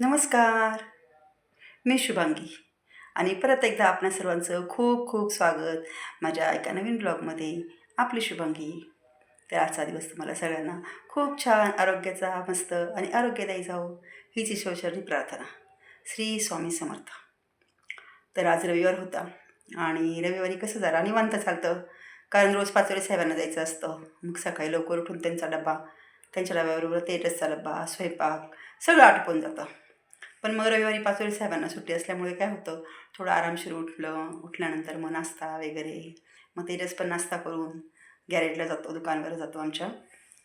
नमस्कार. मी शुभांगी आणि परत एकदा आपणा सर्वांचं खूप खूप स्वागत माझ्या एका नवीन ब्लॉगमध्ये आपली शुभांगी. तर आजचा दिवस तुम्हाला सगळ्यांना खूप छान आरोग्याचा मस्त आणि आरोग्यदायी जावो हीच ईश्वरचरणी प्रार्थना. श्री स्वामी समर्थ. तर आज रविवार होता आणि रविवारी कसं जरा निवांत चालतं कारण रोज पाचोळे साहेबांना जायचं असतं. मग सकाळी लवकर उठून त्यांचा डबा त्यांच्या डब्याबरोबर तेजसचा डब्बा स्वयंपाक सगळं आटपून जातं. पण मग रविवारी पाचोळी साहेबांना सुट्टी असल्यामुळे काय होतं थोडं आरामशीर उठलं उठल्यानंतर मग नाश्ता वगैरे मग तेजस पण नाश्ता करून गॅरेजला जातो दुकानवर जातो आमच्या.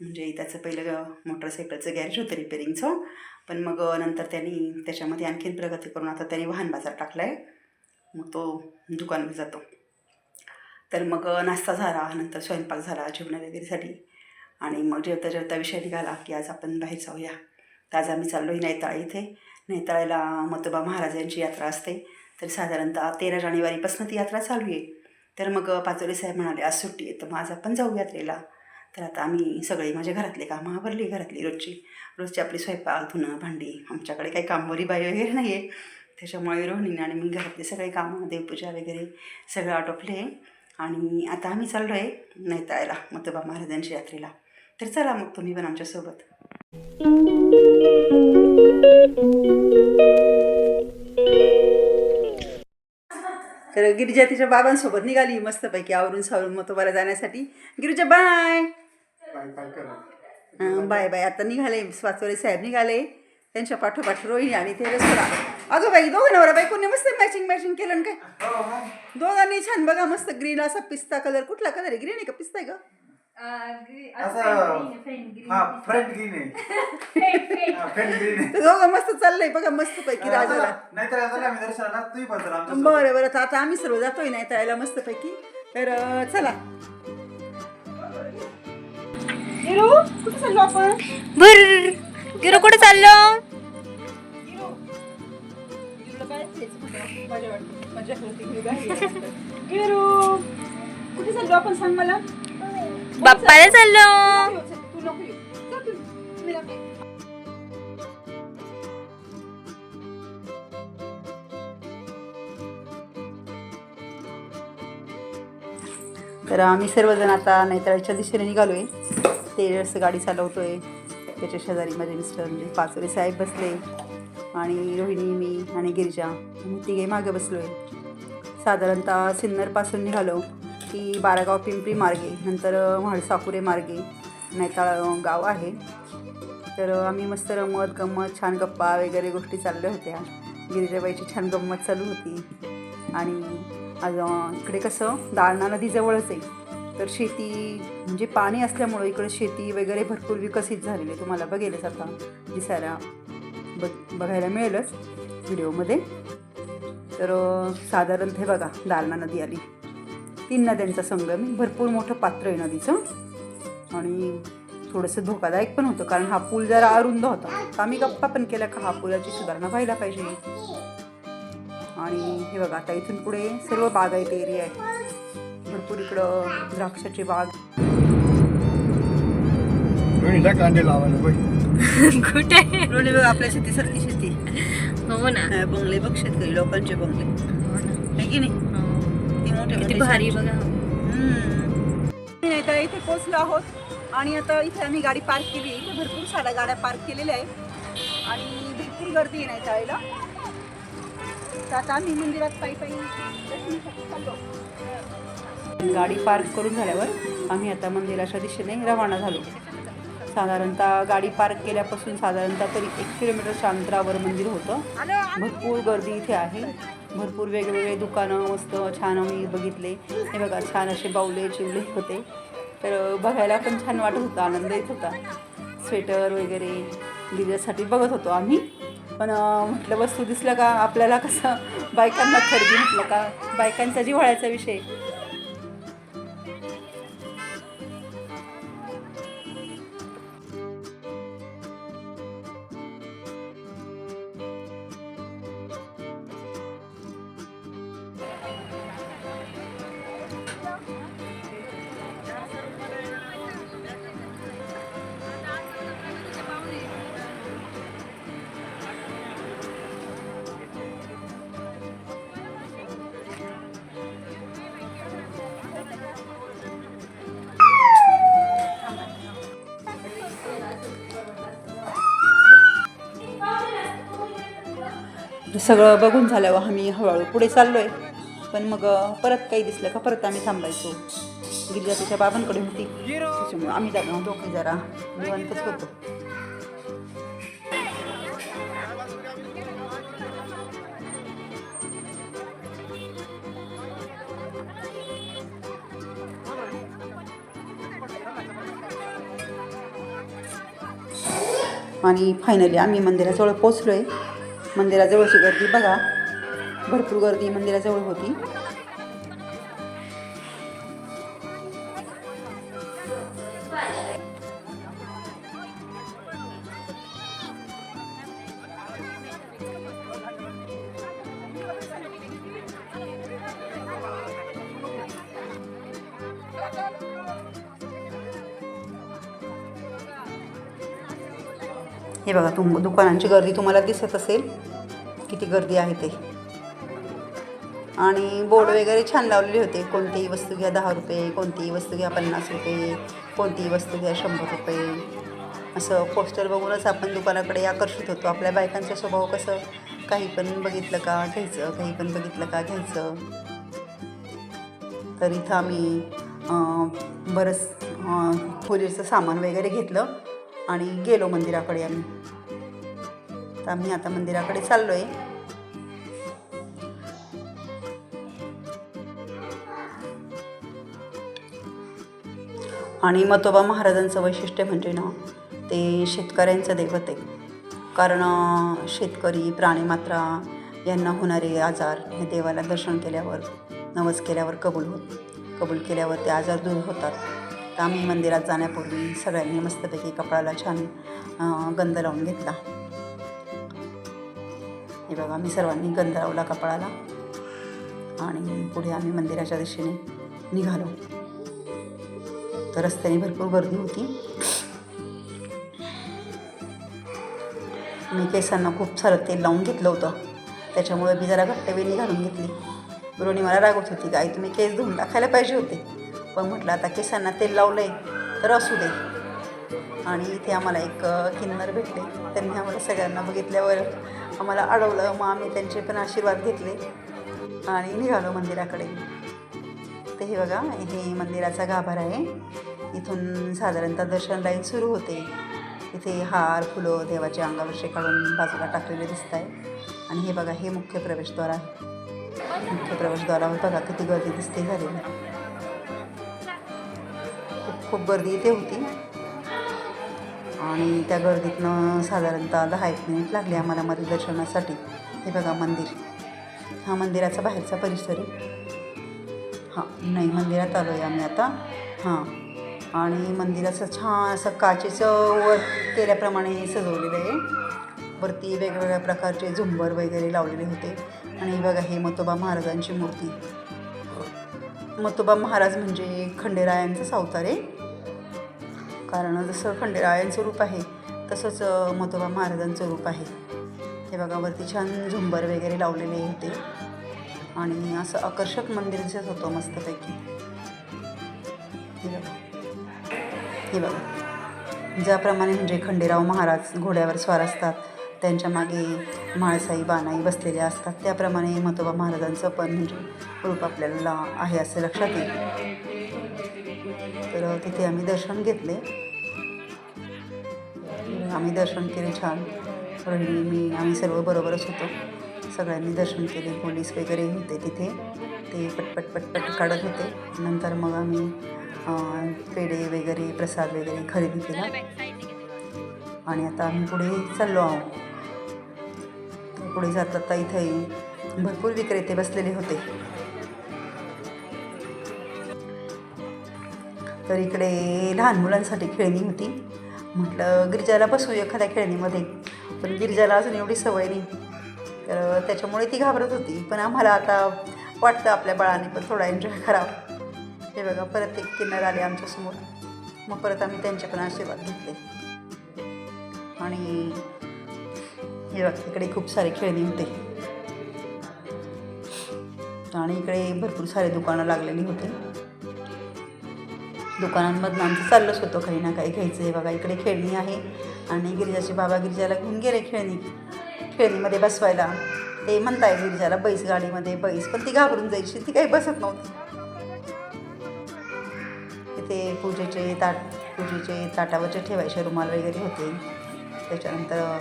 म्हणजे त्याचं पहिलं मोटरसायकलचं गॅरेज होतं रिपेरिंगचं. पण मग नंतर त्यांनी त्याच्यामध्ये आणखीन प्रगती करून आता त्यांनी वाहन बाजार टाकला आहे मग तो दुकानवर जातो. तर मग नाश्ता झाला नंतर स्वयंपाक झाला जेवणा वगैरेसाठी आणि मग जेवता जेवता विषय निघाला की आज आपण बाहेर जाऊया. तर आज आम्ही चाललो आहे नैताळा इथे. नेताळ्याला मतोबा महाराजांची यात्रा असते. तर साधारणतः तेरा जानेवारीपासून ती यात्रा चालू आहे. तर मग पाचोले साहेब म्हणाले आज सुट्टी आहे तर मग आज आपण जाऊ यात्रेला. तर आता आम्ही सगळी माझ्या घरातले कामं आवरली घरातली रोजची. रोजची आपली स्वयंपाक धुणं भांडी आमच्याकडे काही कामवारी बाई वगैरे नाही आहे त्याच्यामुळे रोहिणीने आणि मी घरातले सगळे कामं देवपूजा वगैरे सगळं आटोपले. आणि आता आम्ही चाललो आहे नैताळ्याला मतोबा महाराजांच्या यात्रेला. तर चला मग तुम्ही पण आमच्यासोबत तर गिरिजा तिच्या बाबांसोबत निघाली मस्तपैकी आवरून सावरून मतोबाला जाण्यासाठी. गिरिजा बाय हं, बाय बाय आता निघाले स्वाचोरे साहेब निघाले. त्यांच्या पाठोपाठ रोहिणी आणि ते रसोडा. अगं बाई दोघं नवरा बाई कोणी मस्त मॅचिंग मॅचिंग केलं ना काय? दोघांनी छान बघा मस्त ग्रीन असा पिस्ता कलर कुठला कलर आहे? ग्रीन आहे का? पिस्ता आहे का? हा फ्रंट ग्रीन आहे. हा ग्रीन आहे. दोघं मस्त चाललंय बघा मस्त पैकी राजाला. नाहीतर आता आम्ही दर्शनाला तुम्ही पण चला आमच्या बरं बरं तर आता आम्ही सर्व जातोय नाही त्याला मस्त पैकी. तर अं, चला. हिरो कुठे चाललो आपण? भर गिरो कुठे चाललो? हिरो कुठे चाललो आपण सांग मला? नको येऊ. तर आम्ही सर्वजण आता नैतळच्या दिशेने निघालो आहे तेजस गाडी चालवतोय त्याच्या शेजारी माझे मिस्टर म्हणजे पाचोरे साहेब बसले आणि रोहिणी मी आणि गिरिजा. आम्ही तिघे मागे बसलो आहे साधारणतः सिन्नरपासून निघालो. की बारागाव पिंपरी मार्गे नंतर म्हाळसाकुरे मार्गे नैताळ गाव आहे. तर आम्ही मस्त रमत गंमत छान गप्पा वगैरे गोष्टी चालल्या होत्या. गिरिजाबाईची छान गंमत चालू होती. आणि इकडे कसं दारणा नदीजवळच आहे. तर शेती म्हणजे पाणी असल्यामुळं इकडे शेती वगैरे भरपूर विकसित झालेली आहे. तुम्हाला बघेलच आता दिसायला बघ बघायला मिळेलच. व्हिडिओमध्ये. तर अं, साधारणतः हे बघा दारणा नदी आली. तीन नद्यांचा संगम आहे. भरपूर मोठं पात्र आहे नदीचं. आणि थोडंसं धोकादायक पण होतं कारण हा पूल जरा अरुंद होता. तर आम्ही गप्पा पण केल्या का हा पुलाची सुधारणा व्हायला पाहिजे. आणि हे बघा आता इथून पुढे सर्व बागायत एरिया आहे भरपूर इकडं द्राक्षाची बाग. कांदे लावायला कुठे? बघ आपल्या शेती सारखी शेती. हो ना. हा, बंगले बघ शेतकरी लोकांचे बंगले. आहे की नाही? मोठे किती भारी बघा. नाही तर इथे पोहोचलो आहोत. आणि आता इथे आम्ही गाडी पार्क केली. इथे भरपूर साऱ्या गाड्या पार्क केलेल्या आहेत. आणि भरपूर गर्दी आहे नाही त्यावेळेला तर आता आम्ही मंदिरात पायी पायी गाडी पार्क करून झाल्यावर आम्ही आता मंदिराच्या दिशेने रवाना झालो. साधारणतः गाडी पार्क केल्यापासून साधारणतः तरी एक किलोमीटरच्या अंतरावर मंदिर होतं. भरपूर गर्दी इथे आहे. भरपूर वेगवेगळे दुकानं मस्त छान आम्ही बघितले. हे बघा छान असे बावले चिवले होते. तर बघायला पण छान वाटत होता आनंद येत होता. स्वेटर वगैरे दिल्यासाठी बघत होतो आम्ही. पण म्हटलं वस्तू दिसलं का? आपल्याला कसं बायकांना खरेदी म्हटलं का? बायकांचा जिव्हाळ्याचा विषय. सगळं बघून झाल्यावर आम्ही हळूहळू पुढे चाललो आहे पण मग परत काही दिसलं का परत आम्ही थांबायचो. गिरिजा तिच्या बाबांकडे होती. त्याच्यामुळे आम्ही जरा दोघे जरा निवांतच होतो. आणि फायनली आम्ही मंदिराजवळ पोचलो आहे मंदिराजवळची गर्दी बघा भरपूर गर्दी मंदिराजवळ होती. हे बघा तुम दुकानांची गर्दी तुम्हाला दिसत असेल. किती गर्दी आहे ते. आणि बोर्ड वगैरे छान लावलेले होते. कोणतीही वस्तू घ्या दहा रुपये कोणतीही वस्तू घ्या पन्नास रुपये कोणतीही वस्तू घ्या शंभर रुपये. असं पोस्टर बघूनच आपण दुकानाकडे आकर्षित होतो. आपल्या बायकांचा स्वभाव कसं? काही पण बघितलं का घ्यायचं काही पण बघितलं का घ्यायचं. तर इथं आम्ही बरंच अं, खोलीचं सामान वगैरे घेतलं. आणि गेलो मंदिराकडे आम्ही. तर आम्ही आता मंदिराकडे चाललो आहे आणि मतोबा महाराजांचं वैशिष्ट्य म्हणजे ना ते शेतकऱ्यांचं दैवत आहे. कारण शेतकरी प्राणीमात्रा यांना होणारे आजार हे देवाला दर्शन केल्यावर नवस केल्यावर कबूल होत कबूल केल्यावर ते आजार दूर होतात. तर आम्ही मंदिरात जाण्यापूर्वी सगळ्यांनी मस्तपैकी कपाळाला छान गंध लावून घेतला. हे बघा आम्ही सर्वांनी गंध लावला कपाळाला. आणि पुढे आम्ही मंदिराच्या दिशेने निघालो. तर रस्त्याने भरपूर गर्दी होती. मी केसांना खूप सारं तेल लावून घेतलं होतं. त्याच्यामुळे मी जरा घट्ट वेणी घालून घेतली. गुरुनी मला रागवत होती गाई तुम्ही केस धुवून टाकायला पाहिजे होते. पण म्हटलं आता केसांना तेल लावलं आहे तर असू दे. आणि इथे आम्हाला एक किन्नर भेटले. त्यांनी आम्हाला सगळ्यांना बघितल्यावर आम्हाला अडवलं. मग आम्ही त्यांचे पण आशीर्वाद घेतले आणि निघालो मंदिराकडे. तर हे बघा हे मंदिराचा गाभार आहे. इथून साधारणतः दर्शन लाईन सुरू होते. इथे हार फुलं देवाच्या अंगावरचे काढून बाजूला टाकलेले दिसत आहे आणि हे बघा हे मुख्य प्रवेशद्वार आहे. मुख्य प्रवेशद्वारावर बघा किती गर्दी दिसते झालेली. खूप गर्दी इथे होती. आणि त्या गर्दीतनं साधारणतः दहा एक मिनिट लागले आम्हाला मध्ये दर्शनासाठी हे बघा मंदिर. हा मंदिराचा बाहेरचा परिसर आहे. हां नाही मंदिरात आलो आहे आम्ही आता. हां. आणि मंदिर असं छान असं काचेचं वर केल्याप्रमाणे सजवलेलं आहे. वरती वेगवेगळ्या प्रकारचे झुंबर वगैरे लावलेले होते. आणि बघा हे मतोबा महाराजांची मूर्ती. मतोबा महाराज म्हणजे खंडेरायांचं सावतार आहे. कारण जसं खंडेरायांचं रूप आहे तसंच मतोबा महाराजांचं रूप आहे. हे बघा वरती छान झुंबर वगैरे लावलेले होते आणि असं आकर्षक मंदिर दिसत होतं मस्तपैकी. हे बघा. हे बघा. ज्याप्रमाणे म्हणजे खंडेराव महाराज घोड्यावर स्वार असतात त्यांच्या मागे म्हाळसाई बानाई बसलेल्या असतात त्याप्रमाणे मतोबा महाराजांचं पण म्हणजे रूप आपल्याला आहे असं लक्षात येईल. तिथे आम्ही दर्शन घेतले. आम्ही दर्शन केले छान. रोहिणी मी आम्ही सर्व बरोबरच होतो. सगळ्यांनी दर्शन केले पोलीस वगैरे होते तिथे. ते पटपट पटपट काढत होते. नंतर मग आम्ही पेढे वगैरे प्रसाद वगैरे खरेदी केला. आणि आता आम्ही पुढे चाललो आहोत. तर पुढे जात आता इथे भरपूर विक्रेते बसलेले होते. तर इकडे लहान मुलांसाठी खेळणी होती. म्हटलं गिरजाला बसू एखाद्या खेळणीमध्ये. पण गिरजाला अजून एवढी सवय नाही. तर त्याच्यामुळे ती घाबरत होती. पण आम्हाला आता वाटतं आपल्या बाळाने पण थोडा एन्जॉय करावा. हे बघा परत एक किन्नर आले आमच्यासमोर. मग परत आम्ही त्यांचे पण आशीर्वाद घेतले. आणि हे बघा इकडे खूप सारे खेळणी होते. आणि इकडे भरपूर सारे दुकानं लागलेली होती. दुकानांमधनं आमचं चाललंच होतं काही ना काही घ्यायचं. आहे बघा इकडे खेळणी आहे. आणि गिरिजाचे बाबा गिरिजाला घेऊन गेले खेळणी. खेळणीमध्ये बसवायला. ते म्हणताय गिरिजाला बैस गाडीमध्ये बैस. पण ती घाबरून जायची. ती काही बसत नव्हती. तिथे पूजेचे ताट पूजेचे ताटावरचे ठेवायचे रुमाल वगैरे होते. त्याच्यानंतर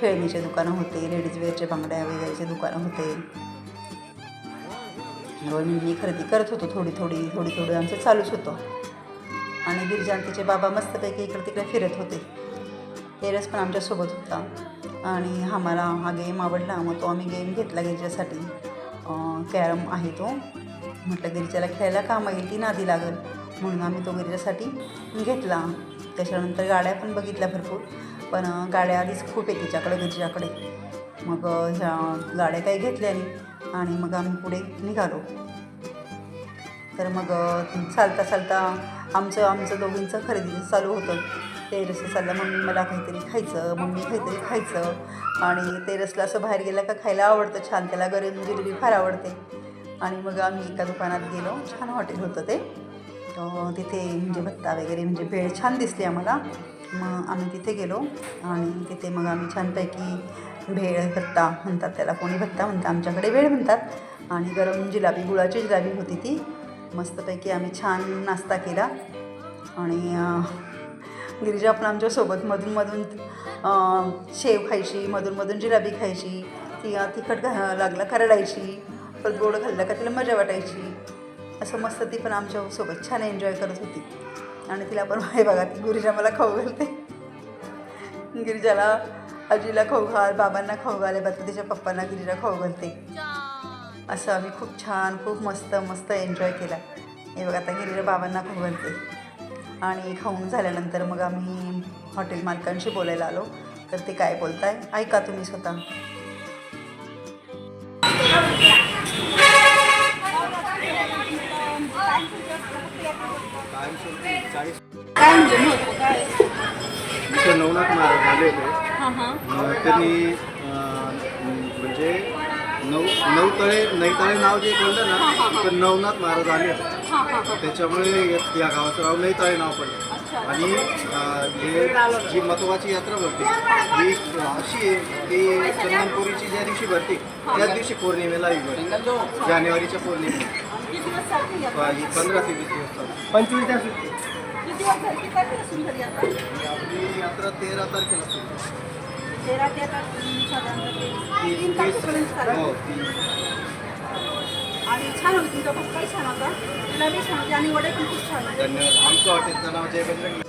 खेळणीचे दुकानं होते लेडीजवेअरचे बांगड्या वगैरेचे दुकानं होते. व मी खरेदी करत होतो थोडी थोडी थोडी थोडी आमचं चालूच होतं. आणि गिरिजान तिचे बाबा मस्तपैकी इकडे तिकडे फिरत होते. तेरस पण आमच्यासोबत होता. आणि आम्हाला हा गेम आवडला मग तो आम्ही गेम घेतला गिरिजासाठी. कॅरम आहे तो. म्हटलं गिरिजाला खेळायला काम येईल ती नादी लागल. म्हणून आम्ही तो गिरिजासाठी घेतला. त्याच्यानंतर गाड्या पण बघितल्या भरपूर. पण गाड्या आधीच खूप आहे तिच्याकडे गिरिजाकडे. मग ह्या गाड्या काही घेतल्या नाही. आणि मग आम्ही पुढे निघालो. तर मग चालता चालता आमचं आमचं दोघींचं खरेदीचं चालू होतं. ते चाललं मम्मी मला काहीतरी खायचं मम्मी काहीतरी खायचं. आणि तेरसला असं बाहेर गेलं का खायला आवडतं छान त्याला गरम जिलेबी फार आवडते. आणि मग आम्ही एका दुकानात गेलो छान हॉटेल होतं ते. तिथे म्हणजे भत्ता वगैरे म्हणजे भेळ छान दिसली आम्हाला. मग आम्ही तिथे गेलो आणि तिथे मग आम्ही छानपैकी भेळ भत्ता म्हणतात त्याला. कोणी भत्ता म्हणतात आमच्याकडे वेळ म्हणतात. आणि गरम जिलाबी गुळाची जिलाबी होती ती. मस्तपैकी आम्ही छान नाश्ता केला. आणि गिरिजा पण आमच्यासोबत मधूनमधून शेव खायची मधूनमधून जिलाबी खायची ती तिखट घा लागलं खरडायची परत गोड खाल्लं का तिला मजा वाटायची. असं मस्त ती पण आमच्यासोबत छान एन्जॉय करत होती. आणि तिला पण हे बघा ती गिरिजा मला खाऊ घालते. गिरिजाला आजीला खाऊ घाल बाबांना खाऊ घाले बघा तिच्या पप्पांना गिरिजा खाऊ घालते असं आम्ही खूप छान खूप मस्त मस्त एन्जॉय केला. हे बघा आता गिरीला बाबांना खाऊ घालते. आणि खाऊन झाल्यानंतर मग आम्ही हॉटेल मालकांशी बोलायला आलो. तर ते काय बोलताय? ऐका तुम्ही स्वतः. काय म्हणजे? महत्त्व काय इथे नवनाथ महाराज आले होते. त्यांनी म्हणजे नऊ नवतळे नैताळे नाव जे बोललं ना तर नवनाथ महाराज आले. होते त्याच्यामुळे या- या गावाचं नाव नैताळे नाव पडलं. आणि हे जी महत्वाची यात्रा भरते ही अशी आहे की चंदनपुरीची ज्या दिवशी भरते त्याच दिवशी पौर्णिमेला ही भरते. जानेवारीच्या पौर्णिमेला. पंधरा ते वीस दिवस पंचवीस दिवस झाले किती तारखेला सुरू झाली यात्रा? आपली यात्रा तेरा तारखेला सुरू होते. तेरा ते आता तीन साधारणतः ते तीन तीस- तारखेपर्यंत चालेल. हो आणि छान होती तुमचा भक्ताही छान होता. तुला बी छान होती आणि वडे पण खूप छान होते. धन्यवाद. आमचं हॉटेलचं नाव जय बजरंग.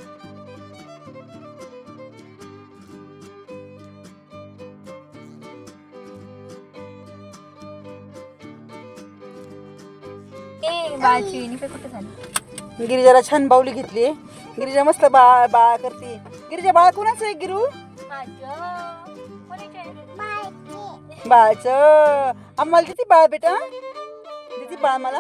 ए युनिफॉर्म कुठे झाली? गिरिजाला छान बावली घेतली. गिरिजा मस्त बाळ बाळ करते. गिरिजा बाळ कोणाचं आहे गिरू? बाळच. आम्हाला किती बाळ बेटा. किती बाळ मला.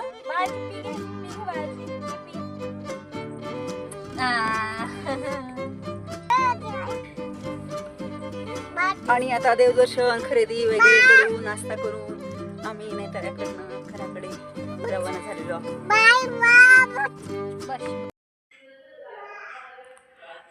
आणि आता देवदर्शन खरेदी वगैरे करून नाश्ता करून आम्ही नेताऱ्याकडनं घराकडे रवाना झालेलो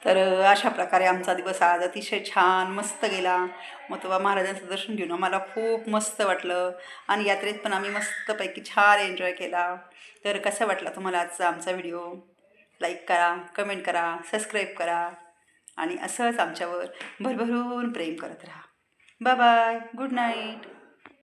तर अशा प्रकारे आमचा दिवस आज अतिशय छान मस्त गेला. मतोबा महाराजांचं दर्शन घेऊन आम्हाला खूप मस्त वाटलं. आणि यात्रेत पण आम्ही मस्तपैकी छान एन्जॉय केला. तर कसा वाटला तुम्हाला आजचा आमचा व्हिडिओ लाईक करा कमेंट करा सबस्क्राईब करा. आणि असंच आमच्यावर भरभरून प्रेम करत राहा. Bye bye good night